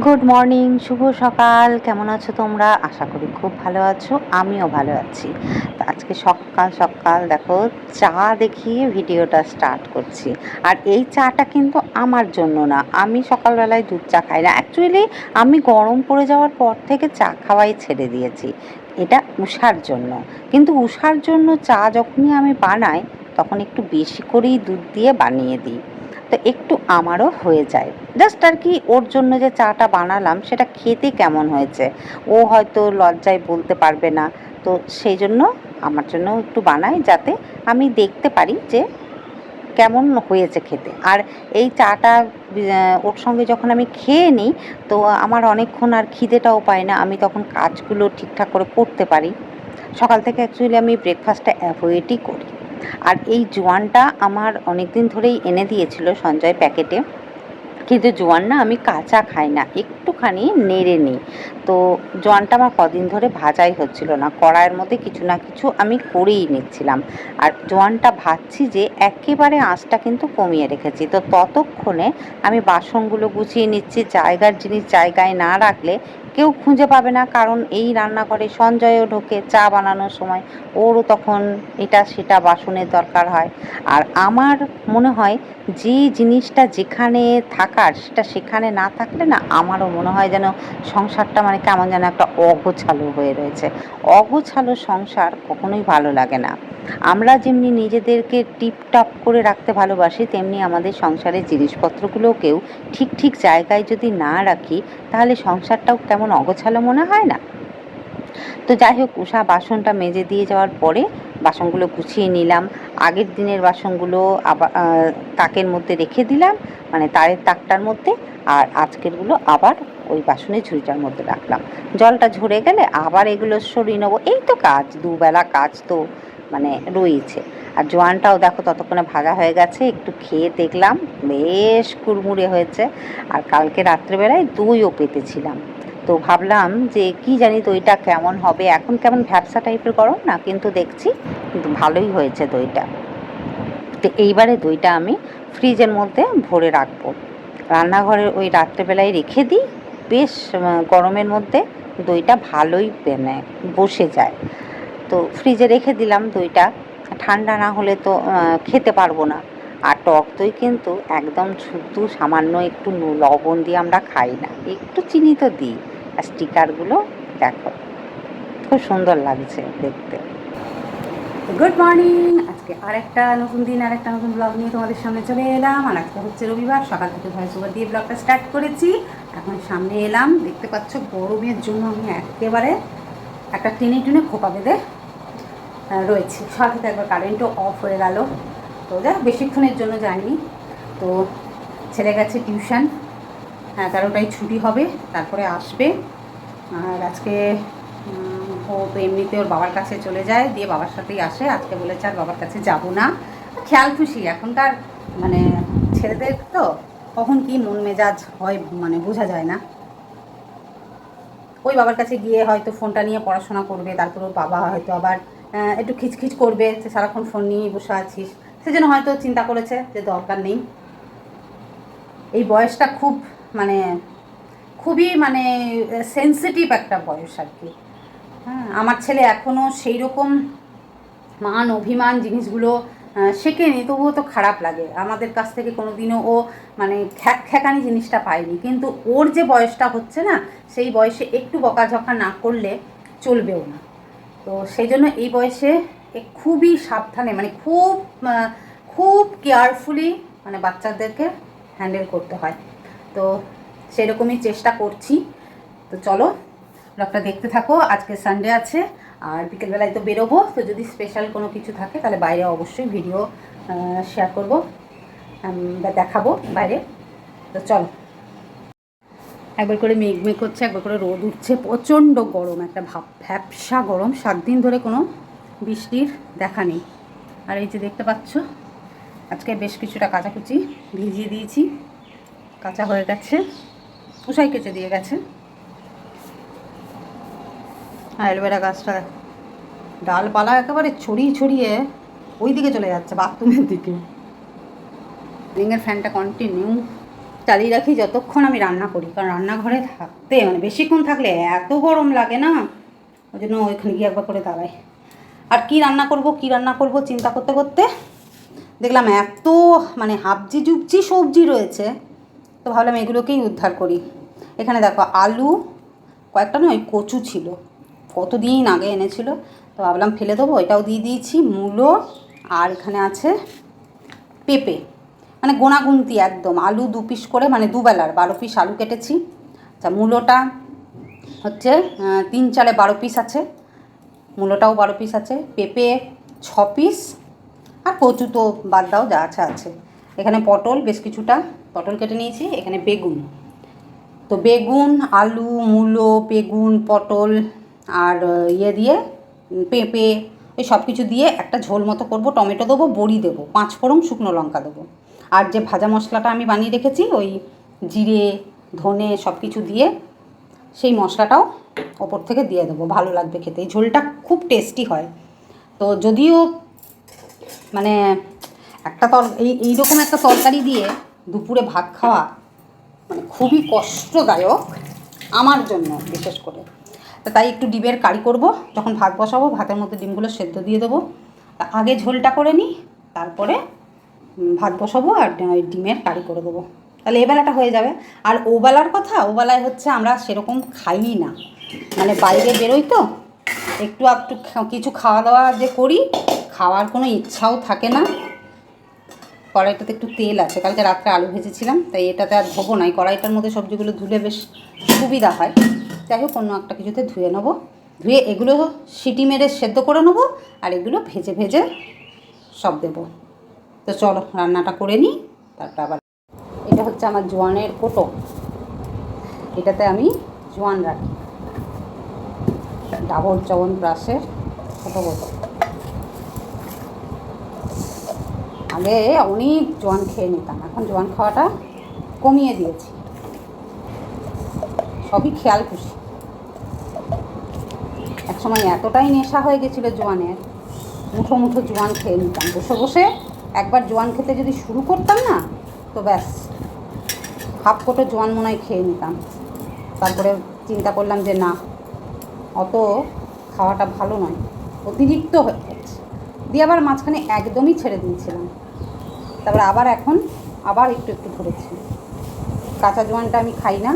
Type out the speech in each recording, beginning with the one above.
Good morning শুভ সকাল। কেমন আছো তোমরা? আশা করি খুব ভালো আছো, আমিও ভালো আছি। তো আজকে সকাল সকাল দেখো, চা দেখিয়ে ভিডিওটা স্টার্ট করছি। আর এই চাটা কিন্তু আমার জন্য না। আমি সকালবেলায় দুধ চা খাই না। অ্যাকচুয়ালি আমি গরম পড়ে যাওয়ার পর থেকে চা খাওয়াই ছেড়ে দিয়েছি। এটা উষার জন্য। কিন্তু উষার জন্য চা যখনই আমি বানাই, তখন একটু বেশি করেই দুধ দিয়ে বানিয়ে দিই। তো একটু আমারও হয়ে যায়। জাস্ট আর কি ওর জন্য যে চাটা বানালাম, সেটা খেতে কেমন হয়েছে? ও হয়তো লজ্জায় বলতে পারবে না। তো সেই জন্য আমার জন্য একটু বানাই যাতে আমি দেখতে পারি যে কেমন হয়েছে খেতে। আর এই চাটা ওর সঙ্গে যখন আমি খেয়ে নিই, তো আমার অনেকক্ষণ আর খিদেটাও পায় না। আমি তখন কাজগুলো ঠিকঠাক করে করতে পারি। সকাল থেকে অ্যাকচুয়ালি আমি ব্রেকফাস্টটা অ্যাভয়েডই করি। আর এই জোয়ানটা আমার অনেক দিন ধরেই এনে দিয়েছিল সঞ্জয় প্যাকেটে। কিন্তু জোয়ান না আমি কাঁচা খাই না, একটুখানি নেড়ে নিই। তো জোয়ানটা আমার কদিন ধরে ভাজাই হচ্ছিল না, কড়াইয়ের মধ্যে কিছু না কিছু আমি করেই নিচ্ছিলাম। আর জোয়ানটা ভাজছি যে একেবারে আঁচটা কিন্তু কমিয়ে রেখেছি। তো ততক্ষণে আমি বাসনগুলো গুছিয়ে নিচ্ছি, জায়গার জিনিস জায়গায় না রাখলে কেউ খুঁজে পাবে না, কারণ এই রান্নাঘরে সঞ্জয়ও ঢোকে চা বানানোর সময়। ওরও তখন এটা সেটা বাসনের দরকার হয়। আর আমার মনে হয় যে জিনিসটা যেখানে থাকার, সেটা সেখানে না থাকলে না আমারও মনে হয় যেন সংসারটা মানে কেমন যেন একটা অগোছালো হয়ে রয়েছে। অগোছালো সংসার কখনোই ভালো লাগে না। আমরা যেমনি নিজেদেরকে টিপটপ করে রাখতে ভালোবাসি, তেমনি আমাদের সংসারের জিনিসপত্রগুলোকেও ঠিক ঠিক জায়গায় যদি না রাখি, তাহলে সংসারটাও কেমন অগোছালো মনে হয় না। তো যাই হোক উষা বাসনটা মেজে দিয়ে যাওয়ার পরে বাসনগুলো গুছিয়ে নিলাম। আগের দিনের বাসনগুলো আবার তাকের মধ্যে রেখে দিলাম মানে তারের তাকটার মধ্যে, আর আজকেরগুলো আবার ওই বাসনের ঝুড়িটার মধ্যে রাখলাম। জলটা ঝরে গেলে আবার এগুলো সরিয়ে নেব। এই তো কাজ, দুবেলা কাজ তো মানে রয়েছে। আর জোয়ানটাও দেখো ততক্ষণে ভাজা হয়ে গেছে, একটু খেয়ে দেখলাম, বেশ কুড়মুড়ে হয়েছে। আর কালকে রাত্রেবেলায় দইও পেতেছিলাম। তো ভাবলাম যে কি জানি দইটা কেমন হবে। এখন কেমন ভ্যাপসা টাইপের গরম? না, কিন্তু দেখছি ভালোই হয়েছে দইটা। তো এইবারে দইটা আমি ফ্রিজের মধ্যে ভরে রাখব। রান্নাঘরের ওই রাত্রেবেলায় রেখে দিই। বেশ গরমের মধ্যে দইটা ভালোই মানে বসে যায়। তো ফ্রিজে রেখে দিলাম দইটা। ঠান্ডা না হলে তো খেতে পারব না। আর টক দই কিন্তু একদম শুধু সামান্য একটু লবণ দিয়ে আমরা খাই না। একটু চিনি তো দিই। আর স্টিকারগুলো দেখো। খুব সুন্দর লাগছে দেখতে। গুড মর্নিং আজকে আরেকটা নতুন দিন, আরেকটা নতুন ব্লগ নিয়ে তোমাদের সামনে চলে এলাম। আর আজকে হচ্ছে রবিবার, সকাল থেকে ভয়েস ওভার দিয়ে ব্লগটা স্টার্ট করেছি। এখন সামনে এলাম, দেখতে পাচ্ছ গরমের জন্য আমি একেবারে একটা টেনে টুনে খোপা বেঁধে রয়েছি। সাথে একবার কারেন্টও অফ হয়ে গেল। তো দেখ বেশিক্ষণের জন্য যায়নি তো ছেলে গেছে টিউশন এগারোটায় ছুটি হবে, তারপরে আসবে। আর আজকে ও তো এমনিতে ওর বাবার কাছে চলে যায়, দিয়ে বাবার সাথেই আসে। আজকে বলেছে আর বাবার কাছে যাব না। খেয়াল খুশি, এখনকার মানে ছেলেদের তো কখন কি মন মেজাজ হয় মানে বোঝা যায় না। ওই বাবার কাছে গিয়ে হয়তো ফোনটা নিয়ে পড়াশোনা করবে, তারপর ওর বাবা হয়তো আবার একটু খিচখিচ করবে, যে সারাক্ষণ ফোন নিয়েই বসে আছিস। সেজন্য হয়তো চিন্তা করেছে যে দরকার নেই। এই বয়সটা খুব মানে খুবই মানে সেন্সিটিভ একটা বয়স আর কি। হ্যাঁ আমার ছেলে এখনও সেই রকম মান, অভিমান জিনিসগুলো শেখেনি, তবুও তো খারাপ লাগে। আমাদের কাছ থেকে কোনো দিনও ও মানে খ্যাক খ্যাকানি জিনিসটা পায়নি। কিন্তু ওর যে বয়সটা হচ্ছে না, সেই বয়সে একটু বকাঝকা না করলে চলবেও না। তো সেই জন্য এই বয়সে খুবই সাবধানে মানে খুব খুব কেয়ারফুলি মানে বাচ্চাদেরকে হ্যান্ডেল করতে হয়। তো সেরকমই চেষ্টা করছি। তো চলো, ব্লগটা দেখতে থাকো, আজকে সানডে আছে, আর বিকেলবেলায় তো বেরোবো, তো যদি স্পেশাল কোনো কিছু থাকে তাহলে বাইরে অবশ্যই ভিডিও শেয়ার করব বা দেখাবো বাইরে। তো চলো। একবার করে মেঘ মেঘ হচ্ছে, একবার করে রোদ উঠছে, প্রচণ্ড গরম, একটা ভাব ভ্যাপসা গরম সাত দিন ধরে কোনো বৃষ্টির দেখা নেই। আর এই যে দেখতে পাচ্ছ, আজকে বেশ কিছুটা কাচাকুচি ভিজিয়ে দিয়েছি। কাঁচা হয়ে গেছে। উষাই কেচে দিয়ে গেছে। অ্যালোভেরা গাছটা ডালপালা একেবারে ছড়িয়ে ছড়িয়ে ওই দিকে চলে যাচ্ছে, বাথরুমের দিকে। রিংয়ের ফ্যানটা কন্টিনিউ চালিয়ে রাখি যতক্ষণ আমি রান্না করি, কারণ রান্নাঘরে থাকতে মানে বেশিক্ষণ থাকলে এত গরম লাগে না, ওই জন্য ওইখানে গিয়ে একবার করে দাঁড়াই। আর কি রান্না করব, কি রান্না করব চিন্তা করতে করতে দেখলাম এত মানে হাবজি জুবজি সবজি রয়েছে। তো ভাবলাম এগুলোকেই উদ্ধার করি। এখানে দেখো আলু, কয়েকটা না ওই কচু ছিল, কতদিন আগে এনেছিল, তো ভাবলাম ফেলে দেবো এটাও দিয়ে দিয়েছি, মূলো, আর এখানে আছে পেঁপে মানে গোনাগুনতি একদম, আলু দু পিস করে মানে দুবেলার বারো পিস আলু কেটেছি আচ্ছা মূলোটা হচ্ছে তিন চারে বারো পিস আছে, মূলোটাও বারো পিস আছে, পেঁপে ছ পিস, আর কচু তো বাদ দাও, যা আছে আছে। এখানে পটল, বেশ কিছুটা পটল কেটে নিয়েছি, এখানে বেগুন। তো বেগুন, আলু, মূলো, বেগুন, পটল আর ইয়ে দিয়ে, পেঁপে, এই সব কিছু দিয়ে একটা ঝোল মতো করব, টমেটো দেবো, বড়ি দেবো, পাঁচ ফোড়ন শুকনো লঙ্কা দেবো। আর যে ভাজা মশলাটা আমি বানিয়ে রেখেছি, ওই জিরে, ধনে সব কিছু দিয়ে, সেই মশলাটাও ওপর থেকে দিয়ে দেবো, ভালো লাগবে খেতে। এই ঝোলটা খুব টেস্টি হয়। তো যদিও মানে একটা তর এই, এইরকম একটা তরকারি দিয়ে দুপুরে ভাত খাওয়া মানে খুবই কষ্টদায়ক আমার জন্য বিশেষ করে। তাই একটু ডিমের কারি করব, যখন ভাত বসাবো, ভাতের মধ্যে ডিমগুলো সেদ্ধ দিয়ে দেবো। আগে ঝোলটা করে নিই, তারপরে ভাত বসাবো আর ডিমের কারি করে দেবো। তাহলে এ বেলাটা হয়ে যাবে। আর ও বেলার কথা ওবেলায় হচ্ছে আমরা সেরকম খাই না। মানে বাইরে বেরোই তো, একটু একটু কিছু খাওয়া দাওয়া যে করি, খাওয়ার কোনো ইচ্ছাও থাকে না। কড়াইটাতে একটু তেল আছে। কালকে রাত্রে আলু ভেজেছিলাম, তাই এটাতে আর ধোবো না। এই কড়াইটার মধ্যে সবজিগুলো ধুলে বেশ সুবিধা হয়। যাই হোক, অন্য একটা কিছুতে ধুয়ে নেব। ধুয়ে এগুলো সিটি মেরে সেদ্ধ করে নেব আর এগুলো ভেজে ভেজে সব দেবো। তো চলো, রান্নাটা করে নিই, তারপর আবার এটা হচ্ছে আমার জোয়ানের কোটো এটাতে আমি জোয়ান রাখি। ডাবল চবন ব্রাশের ছোটো বোতল। আগে অনেক জোয়ান খেয়ে নিতাম, এখন জোয়ান খাওয়াটা কমিয়ে দিয়েছি। সবই খেয়াল খুশি। একসময় এতটাই নেশা হয়ে গেছিল জোয়ানের, মুঠো মুঠো জোয়ান খেয়ে নিতাম। বসে বসে একবার জোয়ান খেতে যদি শুরু করতাম না, তো ব্যাস, হাফ কোটো জোয়ান মনে খেয়ে নিতাম। তারপরে চিন্তা করলাম যে না, অত খাওয়াটা ভালো নয়, অতিরিক্ত হয়ে যাচ্ছে দিয়ে আবার মাঝখানে একদমই ছেড়ে দিয়েছিলাম। তারপরে আবার এখন আবার একটু একটু ধরেছি। কাঁচা জোয়ানটা আমি খাই না,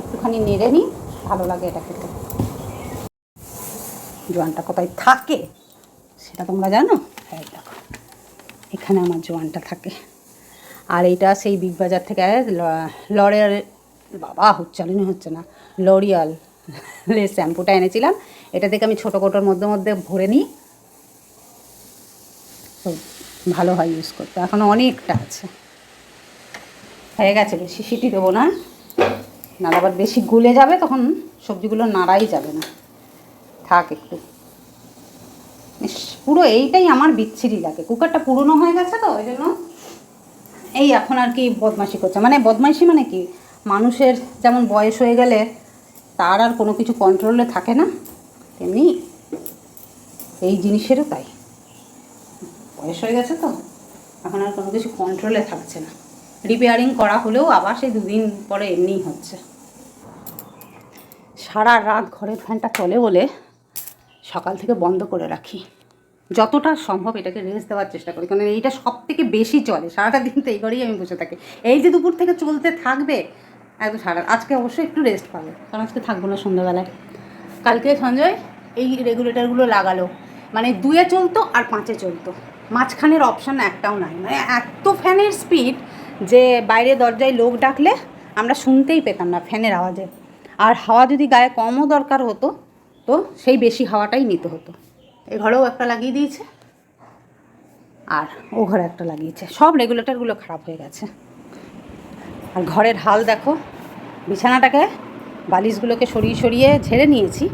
একটুখানি নেড়ে নিই, ভালো লাগে এটা খেতে। জোয়ানটা কোথায় থাকে সেটা তোমরা জানো? হ্যাঁ দেখো, এখানে আমার জোয়ানটা থাকে। আর এটা সেই বিগ বাজার থেকে লরিয়াল, বাবা, উচ্চারণই হচ্ছে না, লরিয়াল শ্যাম্পুটা এনেছিলাম। এটা থেকে আমি ছোটো কোটোর মধ্যে মধ্যে ভরে নিই। তো ভালো হয় ইউজ করতে। এখনও অনেকটা আছে। হয়ে গেছে, বেশি সিটি দেবো না। না আবার বেশি গুলে যাবে, তখন সবজিগুলো নাড়াই যাবে না। থাক একটু। পুরো এইটাই আমার বিচ্ছিরি লাগে। কুকারটা পুরনো হয়ে গেছে তো, ওই জন্য এই এখন আর কি বদমাশি করছে। মানে বদমাইশি মানে কি? মানুষের যেমন বয়স হয়ে গেলে তার আর কোনো কিছু কন্ট্রোলে থাকে না, তেমনি এই জিনিসেরও তাই। বয়স হয়ে গেছে তো, এখন আর কোনো কিছু কন্ট্রোলে থাকছে না। রিপেয়ারিং করা হলেও আবার সেই দুদিন পরে এমনিই হচ্ছে। সারা রাত ঘরের ফ্যানটা চলে বলে সকাল থেকে বন্ধ করে রাখি। যতটা সম্ভব এটাকে রেস্ট দেওয়ার চেষ্টা করি কারণ এইটা সব থেকে বেশি চলে। সারাটা দিন তো এই ঘরেই আমি বসে থাকি। এই যে দুপুর থেকে চলতে থাকবে, একদম সারা আজকে অবশ্যই একটু রেস্ট পাবে, কারণ আজকে থাকব না সন্ধ্যাবেলায়। কালকে সঞ্জয় এই রেগুলেটরগুলো লাগালো। মানে দুয়ে চলতো আর পাঁচে চলতো। মাঝখানের অপশান একটাও নাই। মানে এত ফ্যানের স্পিড যে বাইরে দরজায় লোক ডাকলে আমরা শুনতেই পেতাম না ফ্যানের আওয়াজে। আর হাওয়া যদি গায়ে কমও দরকার হতো, তো সেই বেশি হাওয়াটাই নিতে হতো। এ ঘরেও একটা লাগিয়ে দিয়েছে। আর ও ঘরে একটা লাগিয়েছে। সব রেগুলেটরগুলো খারাপ হয়ে গেছে। আর ঘরের হাল দেখো, বিছানাটাকে বালিশগুলোকে সরিয়ে সরিয়ে ঝেড়ে নিয়েছি,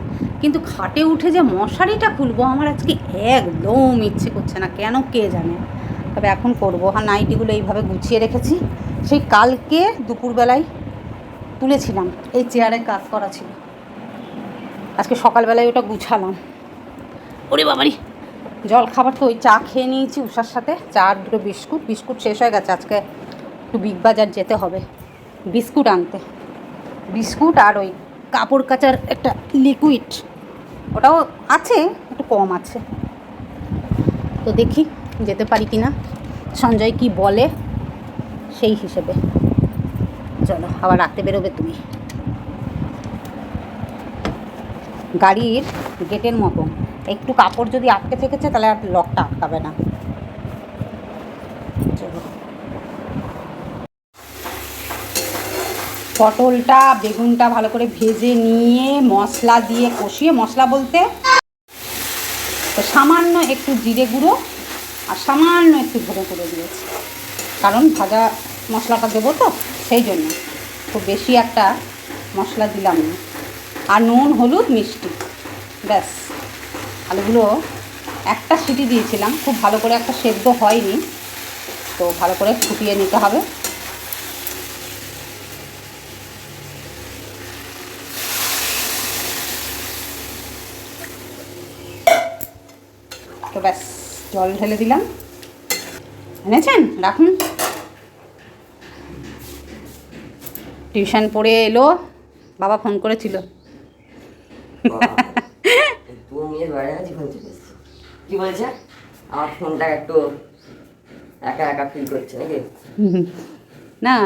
কিন্তু খাটে উঠে যে মশারিটা খুলবো আমার আজকে একদম ইচ্ছে করছে না, কেন কে জানে? তবে এখন করব। আর নাইটিগুলো এইভাবে গুছিয়ে রেখেছি। সেই কালকে দুপুরবেলায় তুলেছিলাম, এই চেয়ারে কাজ করা ছিল। আজকে সকালবেলায় ওটা গুছালাম। ওরে বাবারি! জল খাবার তো ওই চা খেয়ে নিয়েছি উষার সাথে। চা আর দুটো বিস্কুট। বিস্কুট শেষ হয়ে গেছে, আজকে একটু বিগ বাজার যেতে হবে। বিস্কুট আনতে। বিস্কুট আর ওই কাপড় কাচার একটা লিকুইড। ওটাও আছে, একটু কম আছে। তো দেখি, যেতে পারি কি না সঞ্জয় কি বলে, সেই হিসেবে। চলো, আবার রাতে বেরোবে তুমি। গাড়ির গেটের মতো একটু কাপড় যদি আটকে থেকেছে, তাহলে আর লকটা আটকাবে না চলো পটলটা, বেগুনটা ভালো করে ভেজে নিয়ে মশলা দিয়ে কষিয়ে, মশলা বলতে তো সামান্য একটু জিরে গুঁড়ো আর সামান্য একটু ধরে করে দিয়েছি। কারণ ভাজা মশলাটা দেবো তো, সেই জন্য। খুব বেশি একটা মশলা দিলাম না। আর নুন, হলুদ, মিষ্টি, ব্যাস। আলুগুলো একটা সিটি দিয়েছিলাম, খুব ভালো করে একটা সেদ্ধ হয়নি। তো ভালো করে ফুটিয়ে নিতে হবে। ব্যাস জল ঢেলে দিলাম। এনেছেন? রাখুন। টিউশন পড়ে এলো বাবা ফোন করেছিল। কি বলছে? আমার ফোনটা একটু একা একা ফিল করছে নাকি? না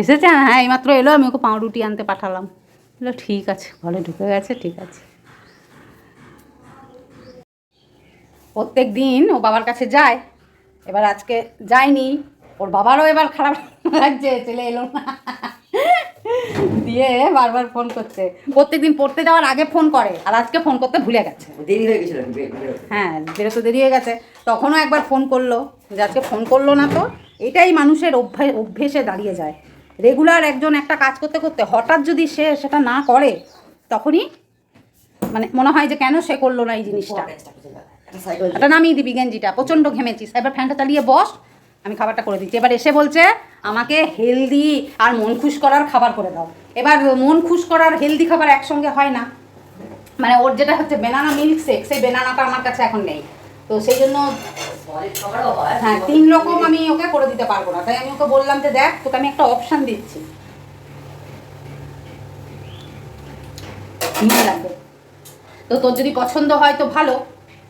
এসেছে হ্যাঁ এইমাত্র এলো আমি ওকে পাউরুটি আনতে পাঠালাম। ঠিক আছে ঘরে ঢুকে গেছে ঠিক আছে। প্রত্যেক দিন ও বাবার কাছে যায়। এবার আজকে যায়নি ওর বাবারও এবার খারাপ লাগছে ছেলে এলো না। দিয়ে বারবার ফোন করছে। প্রত্যেক দিন পড়তে যাওয়ার আগে ফোন করে আর আজকে ফোন করতে ভুলে গেছে। দেরি হয়ে গেছিল। হ্যাঁ বেরোতে দেরি হয়ে গেছে। তখনও একবার ফোন করল যে আজকে ফোন করল না তো। এটাই মানুষের অভ্যাস অভ্যেসে দাঁড়িয়ে যায়। রেগুলার একজন একটা কাজ করতে করতে হঠাৎ যদি সে সেটা না করে তখনই মানে মনে হয় যে কেন সে করল না এই জিনিসটা। এটা নামিয়ে দিবি গেঞ্জিটা প্রচণ্ড ঘেমেছিস এবার ফ্যানটা চালিয়ে বস আমি খাবারটা করে দিচ্ছি। এবার এসে বলছে আমাকে হেলদি আর মন খুশ করার খাবার করে দাও। এবার মন খুশ করার হেলদি খাবার একসঙ্গে হয় না। মানে ওর যেটা হচ্ছে বেনানা মিল্ক শেক সেই বেনানাটা আমার কাছে এখন নেই। তো সেই জন্য হয়। তিন রকম আমি ওকে করে দিতে পারব না। তাই আমি ওকে বললাম যে দেখ তোকে আমি একটা অপশান দিচ্ছি। নিয়ে তো তোর যদি পছন্দ হয় তো ভালো।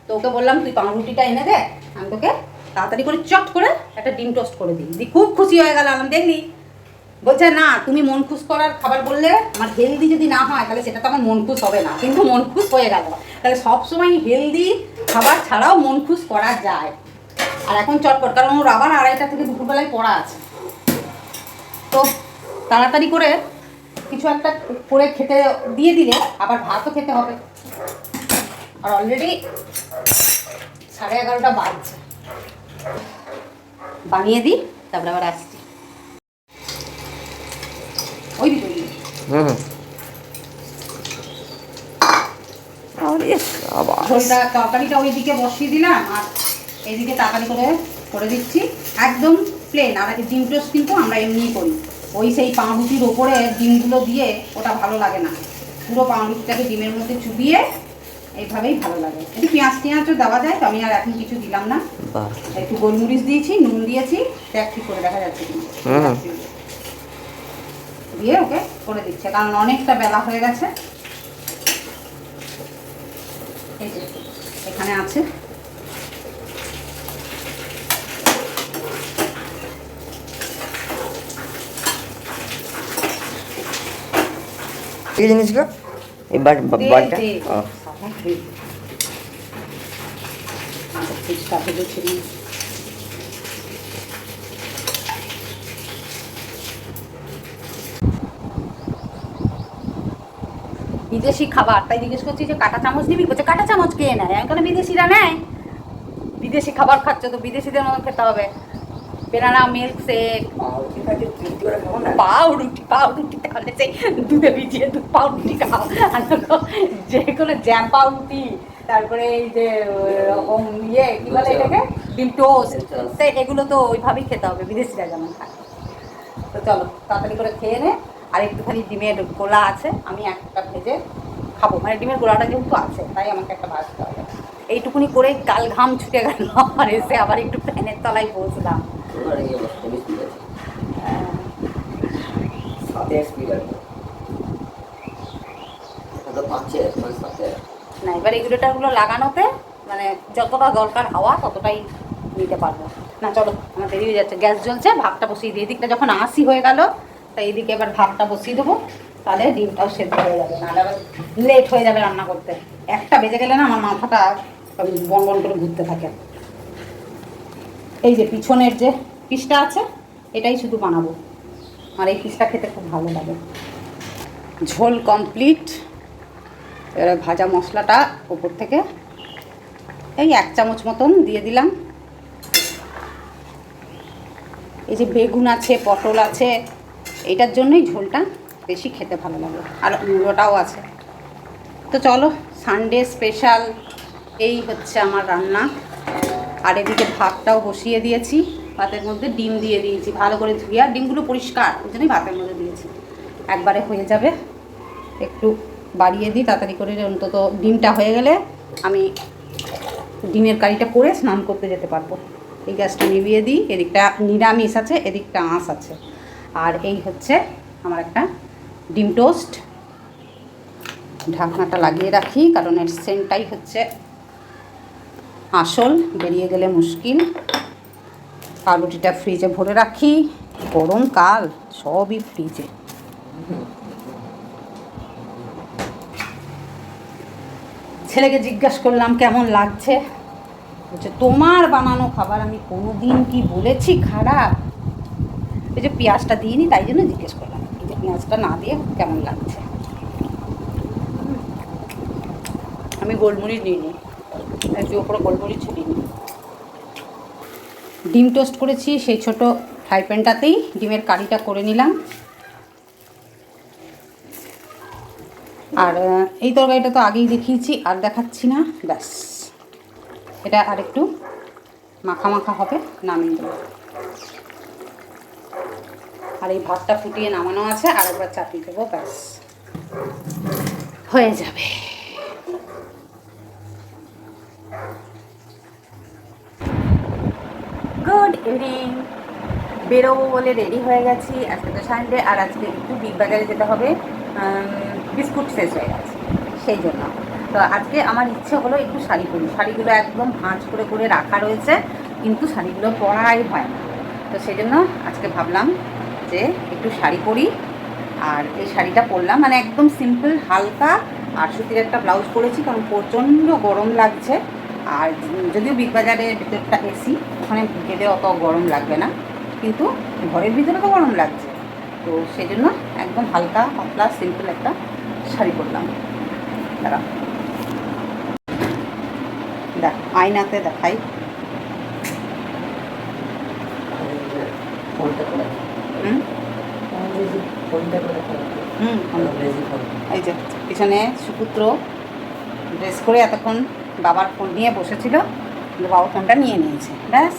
তো ওকে বললাম, তুই পাউরুটিটা এনে দে, আমি তোকে তাড়াতাড়ি করে চট করে একটা ডিম টোস্ট করে দিই। দি খুব খুশি হয়ে গেল, আমি দেখলি। বলছে, না, তুমি মন খুশ করার খাবার বললে আমার হেলদি যদি না হয়, তাহলে সেটা তো আমার মন খুশ হবে না। কিন্তু মন খুশ হয়ে গেল। তাহলে সবসময় হেলদি খাবার ছাড়াও মন খুশ করা যায়। আর এখন চটপট কারণ ওর আবার আড়াইটা থেকে দুপুরবেলায় পড়া আছে। তো তাড়াতাড়ি করে কিছু একটা করে খেতে, দিয়ে দিলে আবার ভাতও খেতে হবে। আর অলরেডি সাড়ে এগারোটা বাজছে। বানিয়ে দিই তারপরে আবার আসছি। ওই দিকে। হুম ঝোলটা তরকারিটা ওইদিকে বসিয়ে দিলাম আর এইদিকে তাড়াতাড়ি করে করে দিচ্ছি। একদম প্লেন আর ডিম টোস্ট কিন্তু আমরা এমনিই করি। ওই সেই পাউরুটির ওপরে ডিমগুলো দিয়ে ওটা ভালো লাগে না। পুরো পাউরুটিটাকে ডিমের মধ্যে চুবিয়ে এইভাবেই ভালো লাগে। একটু পেঁয়াজ টিয়াজও দেওয়া যায় তো আমি আর এখন কিছু দিলাম না। একটু গোলমরিচ দিয়েছি নুন দিয়েছি দেখ ঠিক করে দেখা যাচ্ছে দিয়ে ওকে করে দিচ্ছে কারণ অনেকটা বেলা হয়ে গেছে। এই যে এখানে আছে। কি জিনিস গো এই বাট আচ্ছা। বিদেশি খাবার তাই জিজ্ঞেস করছি যে কাঁটা চামচ নিবি? বলছে কাঁটা চামচ কে নেয়? আমি কেন বিদেশিরা নেয়? বিদেশি খাবার খাচ্ছে তো বিদেশিদের মতো খেতে হবে। বেনানা মিল্ক শেক পাউরুটিটাকে তৃপ্তি করে খাব না? পাউরুটি পাউরুটি। তাহলে সেই দুধে ভিজিয়ে দুধ পাউরুটি খাও। আর যে কোনো জ্যাম পাউরুটি তারপরে এই যে ইয়ে কি বলে এটাকে? ডিম টোস্ট তো এগুলো তো ওইভাবেই খেতে হবে বিদেশিরা যেমন খায়। তো চলো তাড়াতাড়ি করে খেয়ে নে। আর একটুখানি ডিমের গোলা আছে আমি একটা ভেজে খাব। মানে ডিমের গোলাটা যেহেতু আছে তাই আমাকে একটা ভাজতে হবে এইটুকুনি করে গাল ঘাম ছুটে গেল আর এসে আবার একটু ফ্যানের তলায় বসলাম তোমার এই অবস্থা বেশি আছে মানে সাথে না এবার রেগুলেটারগুলো লাগানোতে মানে যতটা দরকার হাওয়া ততটাই নিতে পারব। না চলো আমার দেরি হয়ে যাচ্ছে গ্যাস জ্বলছে ভাতটা বসিয়ে দিই। এদিকটা যখন আশি হয়ে গেল তাই এদিকে এবার ভাতটা বসিয়ে দেবো। তাহলে ডিমটাও সেদ্ধ হয়ে যাবে নাহলে আবার লেট হয়ে যাবে রান্না করতে। একটা বেজে গেলে না আমার মাথাটা বন বন করে ঘুরতে থাকে। এই যে পিছনের যে পিসটা আছে এটাই শুধু বানাবো। আর এই পিসটা খেতে খুব ভালো লাগে। ঝোল কমপ্লিট এবারে ভাজা মশলাটা উপর থেকে এই এক চামচ মতন দিয়ে দিলাম। এই যে বেগুন আছে, পটল আছে এইটার জন্যই ঝোলটা বেশি খেতে ভালো লাগে। আর মূলোটাও আছে। তো চলো সানডে স্পেশাল এই হচ্ছে আমার রান্না। আর এদিকে ভাতটাও বসিয়ে দিয়েছি। ভাতের মধ্যে ডিম দিয়ে দিয়েছি, ভালো করে ধুয়ে, আর ডিমগুলো পরিষ্কার, ওই জন্যই ভাতের মধ্যে দিয়েছি। একবারে হয়ে যাবে। একটু বাড়িয়ে দিই, তাড়াতাড়ি করে, অন্তত ডিমটা হয়ে গেলে আমি ডিমের কারিটা করে স্নান করতে যেতে পারব। এই গ্যাসটা নিভিয়ে দিই, এদিকটা নিরামিষ আছে, এদিকটা আঁশ আছে। আর এই হচ্ছে আমার একটা ডিম টোস্ট। ঢাকনাটা লাগিয়ে রাখি, কারণ এর সেন্টটাই হচ্ছে আসল, বেরিয়ে গেলে মুশকিল। পাউরুটিটা ফ্রিজে ভরে রাখি। গরমকাল সবই ফ্রিজে ছেলেকে জিজ্ঞাসা করলাম, কেমন লাগছে? বলছে, তোমার বানানো খাবার আমি কোনো দিন কি বলেছি? খারাপ? এই যে পেঁয়াজটা দিইনি, তাই জন্য জিজ্ঞেস করলাম, এই যে পেঁয়াজটা না দিয়ে কেমন লাগছে? আমি গোলমরিচ নিইনি। এই যে ওপরে গোলমরিচ ছড়িনি ডিম টোস্ট করেছি, সেই ছোট ফ্রাই প্যানটাতেই ডিমের কারিটা করে নিলাম। আর এই তরকারিটা তো আগেই দেখিয়েছি, আর দেখাচ্ছি না, ব্যাস। এটা আর একটু মাখা মাখা হবে, নামিয়ে দেবো। আর এই ভাতটা ফুটিয়ে নামানো আছে, আর একবার চাপিয়ে দেবো, ব্যাস। হয়ে যাবে। Good evening. বেরোবো বলে রেডি হয়ে গেছি আজকে তো সানডে আর আজকে একটু বিগ বাজারে যেতে হবে। বিস্কুট শেষ হয়ে গেছে, সেই জন্য। তো আজকে আমার ইচ্ছে হলো একটু শাড়ি পরি। শাড়িগুলো একদম ভাঁজ করে করে রাখা রয়েছে, কিন্তু শাড়িগুলো পরাই হয় না। তো সেই জন্য আজকে ভাবলাম যে একটু শাড়ি পরি, আর এই শাড়িটা পরলাম। মানে একদম সিম্পল হালকা আর সুতির একটা ব্লাউজ পরেছি, কারণ প্রচণ্ড গরম লাগছে। আর যদিও বিগ বাজারের ভিতরটা এসি ওখানে গেলে অত গরম লাগবে না কিন্তু ঘরের ভিতরে তো গরম লাগছে। তো সেই জন্য একদম হালকা পাতলা সিম্পল একটা শাড়ি পরলাম। দাঁড়া। দেখ আয়নাতে দেখাই। এই যে পিছনে সুপুত্র ড্রেস করে এতক্ষণ বাবার ফোন নিয়ে বসেছিল, কিন্তু বাবা ফোনটা নিয়ে নিয়েছে। ব্যাস,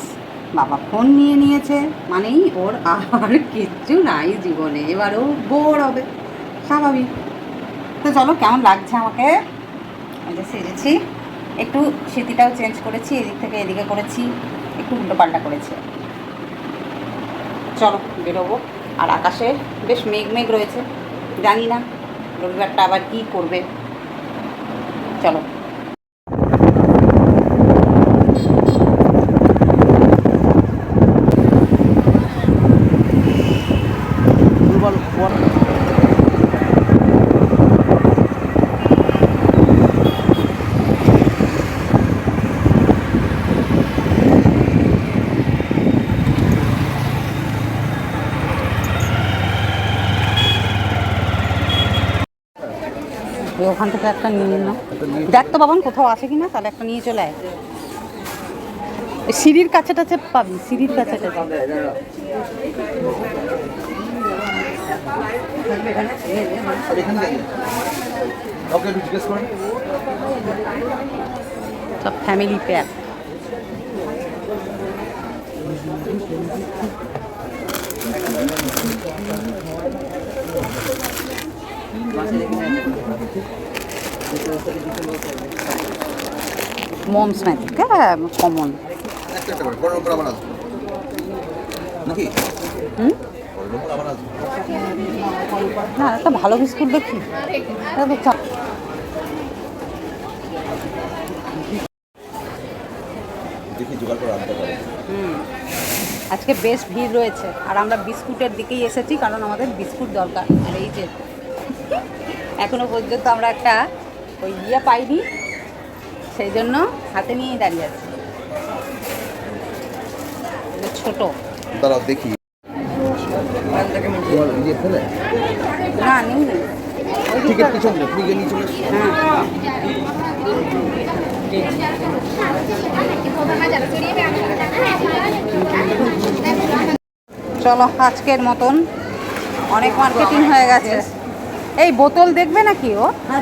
বাবা ফোন নিয়ে নিয়েছে মানেই ওর আর কিচ্ছু নাই জীবনে। এবারও বোর হবে, স্বাভাবিক। তো চলো, কেমন লাগছে আমাকে? সেজেছি। একটু স্মৃতিটাও চেঞ্জ করেছি, এদিক থেকে এদিকে করেছি, একটু উল্টো পাল্টা করেছি। চলো, বেরোবো। আর আকাশে বেশ মেঘ মেঘ রয়েছে, জানি না রবিবারটা আবার কি করবে। চলো ওই ওখান থেকে একটা নিয়ে নিলাম। দেখ তো বাবান কোথাও আছে কি না তাহলে একটা নিয়ে চলে আয়। সিঁড়ির কাছে টাছে পাবি, সিঁড়ির কাছে সব ফ্যামিলি প্যাক মমস ম্যাজিক হ্যাঁ কমন না একটা ভালো বিস্কুট দেখি। আজকে বেশ ভিড় রয়েছে আর আমরা বিস্কুটের দিকেই এসেছি কারণ আমাদের বিস্কুট দরকার। আর এই যে এখনও পর্যন্ত আমরা একটা ওই ইয়ে পাইনি সেই জন্য হাতে নিয়েই দাঁড়িয়ে আছি। ছোট। দাঁড়াও দেখি। না নেই। টিকিট পিছন। হ্যাঁ। চলো আজকের মতন অনেক মার্কেটিং হয়ে গেছে। এই বোতল দেখবে নাকি ও? হ্যাঁ।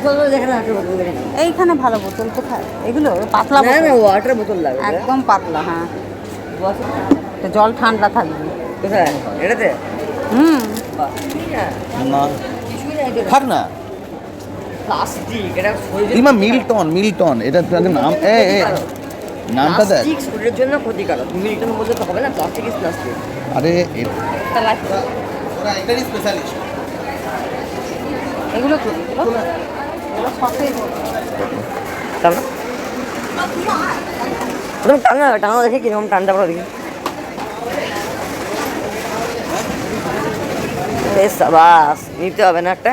এইখানে ভালো বোতল কোথায়? এগুলো পাতলা না না বোতল। ওয়াটার বোতল লাগবে। একদম পাতলা হ্যাঁ। তো জল ঠান্ডা থাকবে। কোথায়? এটাতে? হুম। থাক না। প্লাস্টিক এটা মিল্টন মিল্টন এটা তাদের নাম এ এ নামটা দেখ। প্লাস্টিক শরীরের জন্য ক্ষতিকারক। মিল্টন বলতে তো হবে না প্লাস্টিক ইজ প্লাস্টিক আরে এ- তা ওরা এটারই স্পেশালিস্ট এগুলো কি? এগুলো? টানা প্রথম টানা টানা দেখে কীরকম টানটা করে দেখি বেশ সাবাস নিতে হবে না একটা।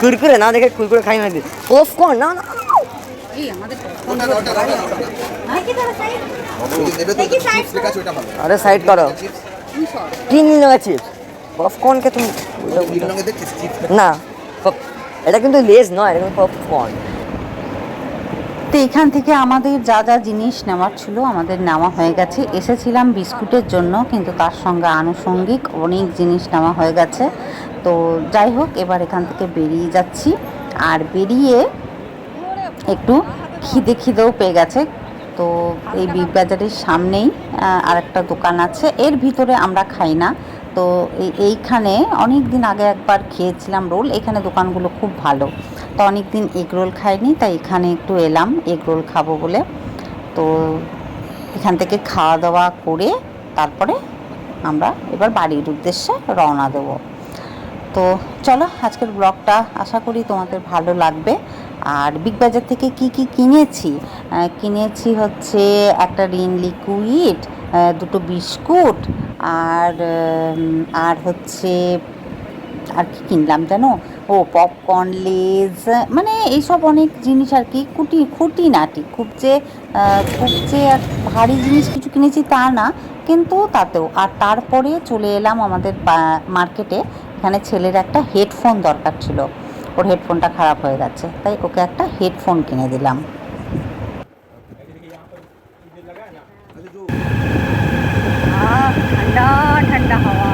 কুরকুরে না দেখে কুরকুরে খাই না দিই পপকর্ন না না ভালো। আরে সাইড করো। তিন দিন চিপস পপকর্নকে তুমি না এটা কিন্তু লেজ নয় এটা কিন্তু পপকর্ন তো এখান থেকে আমাদের যা যা জিনিস নেওয়ার ছিল আমাদের নেওয়া হয়ে গেছে। এসেছিলাম বিস্কুটের জন্য কিন্তু তার সঙ্গে আনুষঙ্গিক অনেক জিনিস নেওয়া হয়ে গেছে। তো যাই হোক এবার এখান থেকে বেরিয়ে যাচ্ছি। আর বেরিয়ে একটু খিদে খিদেও পেয়ে গেছে। তো এই বিগ বাজারের সামনেই আহ, আরেকটা দোকান আছে। এর ভিতরে আমরা খাই না। তো এই, এইখানে অনেক দিন আগে একবার খেয়েছিলাম রোল, এখানে দোকানগুলো খুব ভালো। তো অনেক দিন এগ রোল খাইনি, তাই এখানে একটু এলাম, এগ রোল খাব বলে। তো এখান থেকে খাওয়া দাওয়া করে তারপরে আমরা এবার বাড়ির উদ্দেশ্যে রওনা দেবো। তো চলো, আজকের ব্লগটা আশা করি তোমাদের ভালো লাগবে। আর বিগ বাজার থেকে কি কি কিনেছি? কিনেছি হচ্ছে একটা রিন লিকুইড দুটো বিস্কুট আর আর হচ্ছে, আর কি কিনলাম জানো? ও পপকর্ন লেজ মানে এইসব অনেক জিনিস আর কি কুটি খুঁটিনাটি। খুব যে খুব যে ভারী জিনিস কিছু কিনেছি তা না, কিন্তু তাতেও। আর তারপরে চলে এলাম আমাদের মার্কেটে। এখানে ছেলের একটা হেডফোন দরকার ছিল। ওর হেডফোনটা খারাপ হয়ে গেছে। তাই ওকে একটা হেডফোন কিনে দিলাম। ঠান্ডা ঠান্ডা হাওয়া।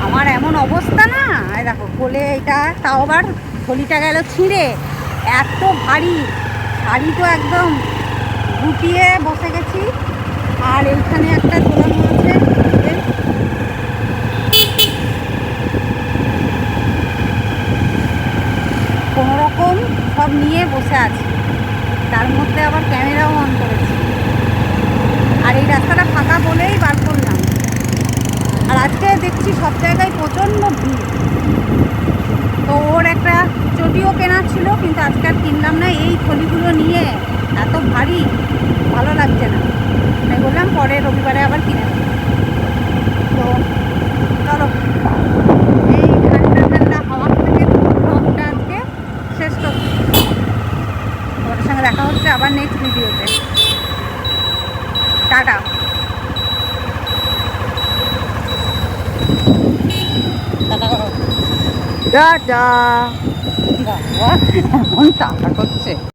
আমার এমন অবস্থা না? দেখো, কোলে এটা তাও আবার থলিটা গেল ছিঁড়ে। এত ভারী, শাড়ি তো একদম গুটিয়ে বসে গেছি। আর এইখানে একটা ঝোলানো আছে। এই। কোনো রকম সব নিয়ে বসে আছি। তার মধ্যে আবার ক্যামেরাও অন করেছি। আর এই রাস্তাটা ফাঁকা বলেই বার করলাম। আর আজকে দেখছি সব জায়গায় প্রচণ্ড ভিড়। তো ওর একটা চটিও কেনা ছিল, কিন্তু আজকে আর কিনলাম না। এই থলিগুলো নিয়ে এত ভারী, ভালো লাগছে না। তাই বললাম, পরে রবিবারে আবার কিনে তো চলো। এই ঠান্ডা ঠান্ডা হাওয়া থেকে আজকে শেষ করছি। তোমাদের সঙ্গে দেখা হচ্ছে আবার নেক্সট ভিডিওতে টাটা। টাটা বাবা এমন টাকা করছে।